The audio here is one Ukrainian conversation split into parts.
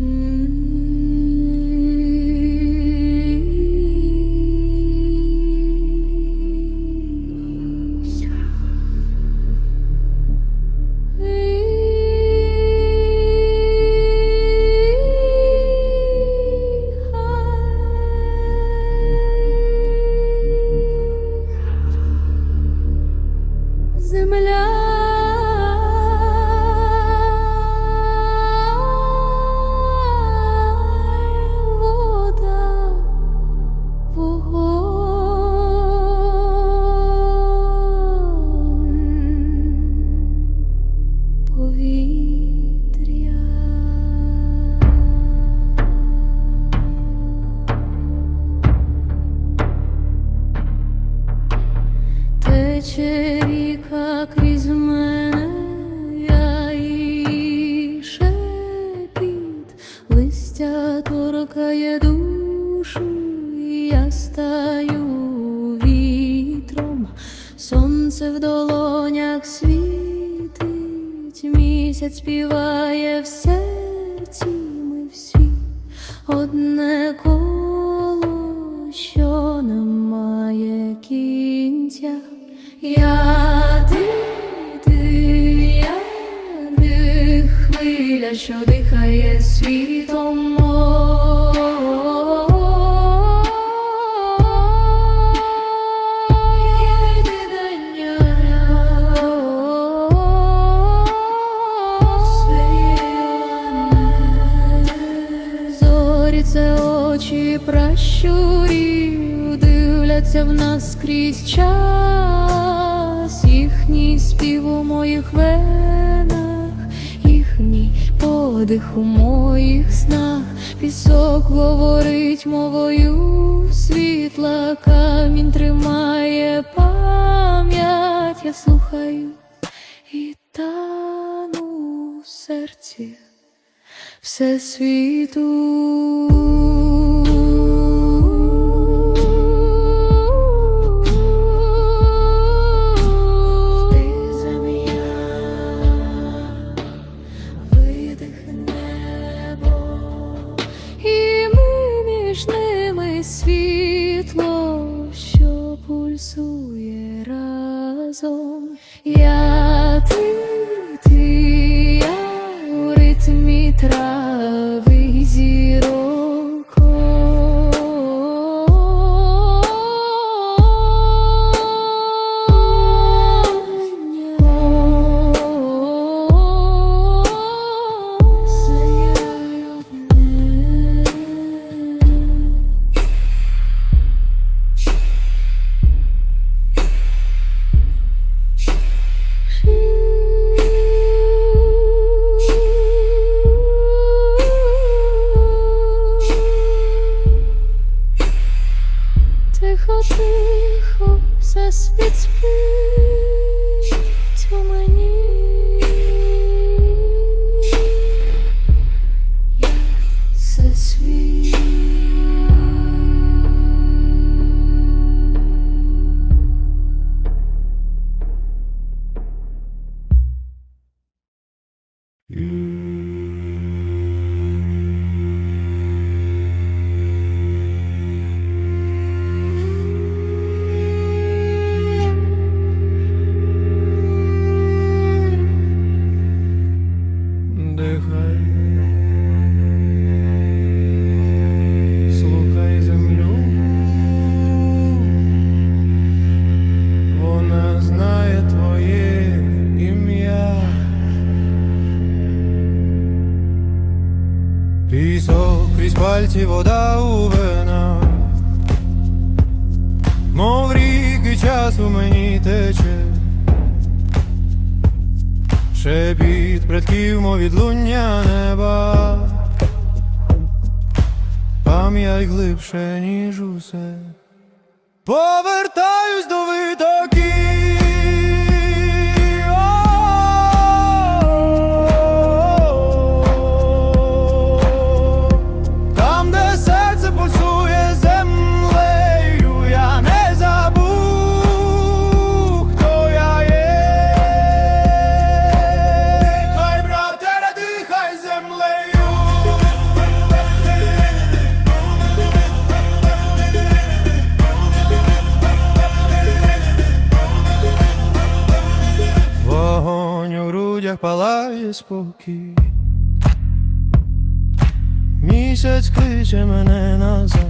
Земля долонях світить, місяць співає в серці, ми всі одне коло, що не має кінця. Я ти, ти, я ти, хвиля, що дихає світом. Це очі пращурів, дивляться в нас крізь час, їхній спів у моїх венах, їхній подих у моїх снах, пісок говорить мовою світла, камінь тримає пам'ять, я слухаю і тану в серці. Всесвіту. Jesus. Пальці, вода у венах, мов ріки часу мені тече. Шепіт предків, мов відлуння неба, пам'ять глибше, ніж усе. Повертаюсь до витоків. Спокій. Місяць кличе мене назад.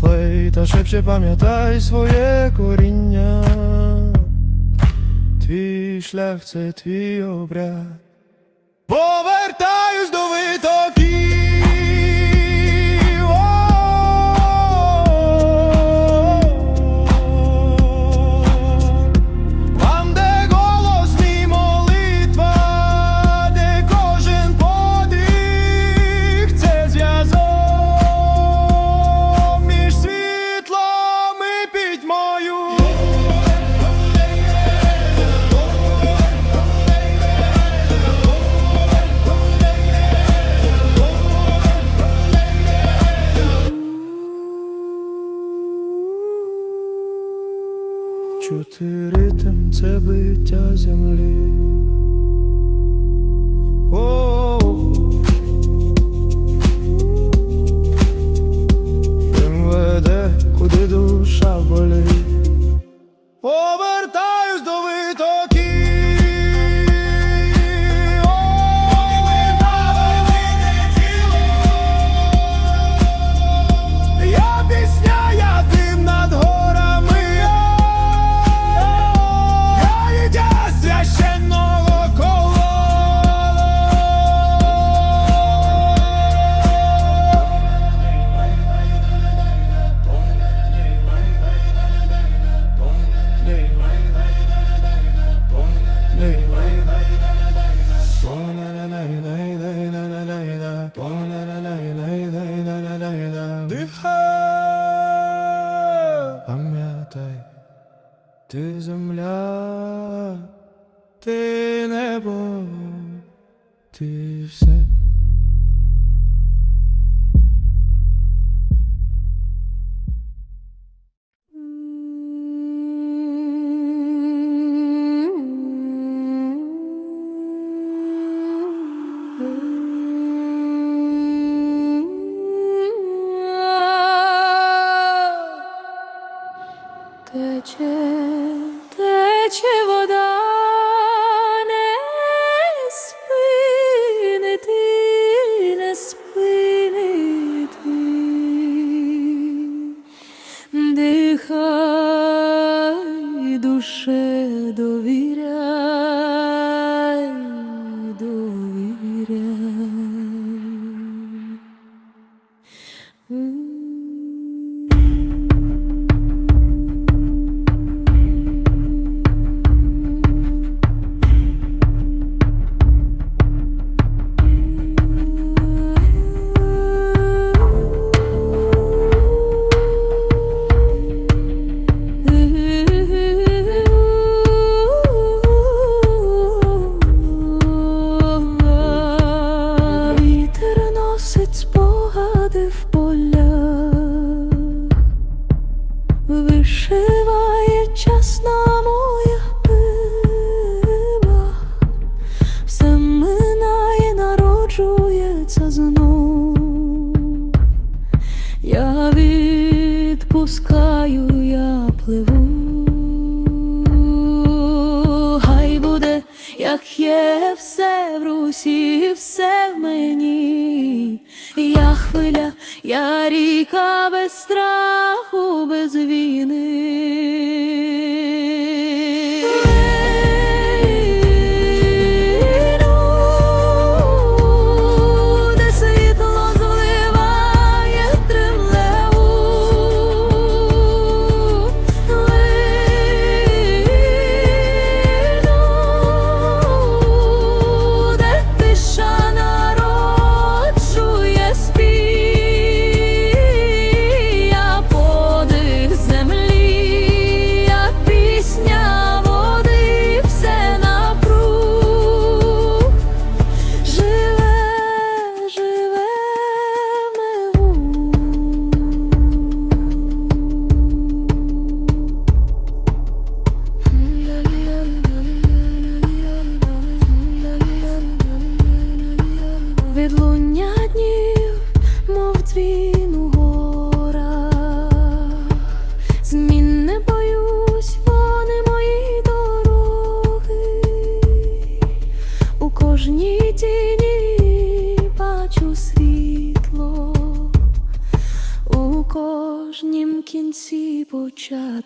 Флейта шепче, пам'ятай своє коріння. Твій шлях це твій обряд. Повертаюсь до витоків. Чути ритм це биття землі. Тим веде, куди душа болить. Пам'ятай, ти земля, ти небо, ти все. Пливу. Хай буде, як є все в русі, все в мені. Я хвиля, я ріка без страху, без війни.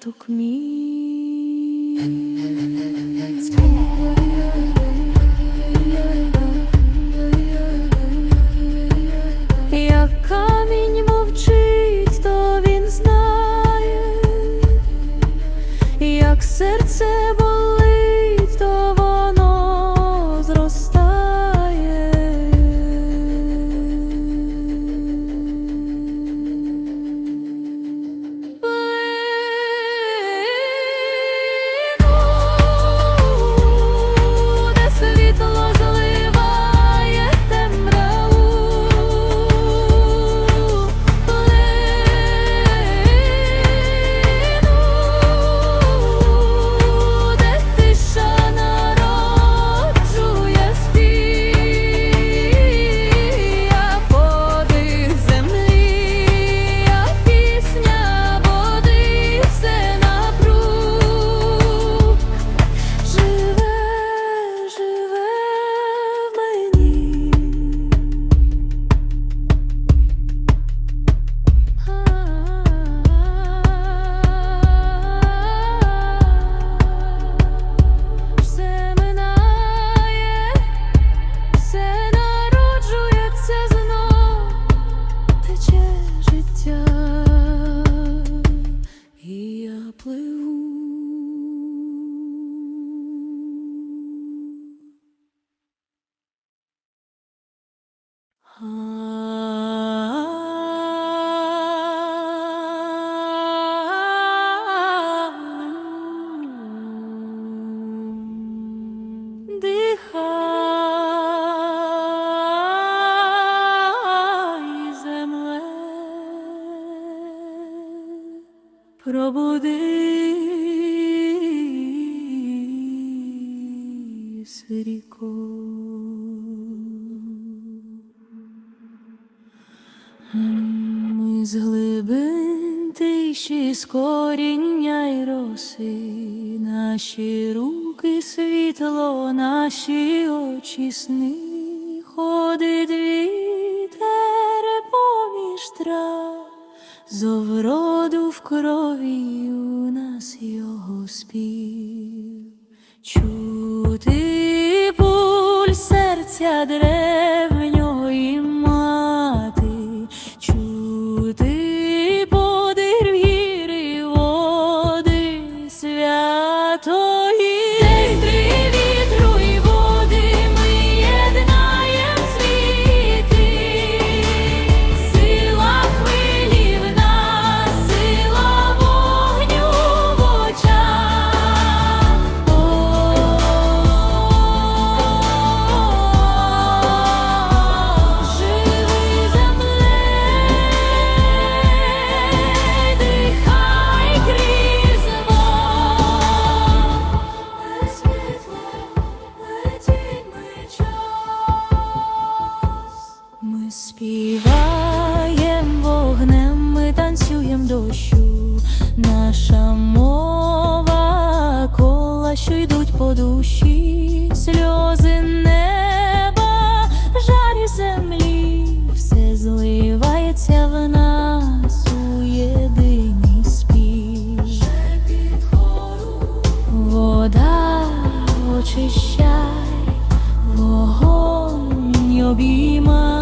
Діток мій як камінь мовчить, то він знає, як серце. із ріком. Ми з глибин тиші з коріння й роси, наші руки світло, наші очі сни ходить вітер поміж трав, Зовроду в крові у нас його спів. Чу Gracias, নবী মা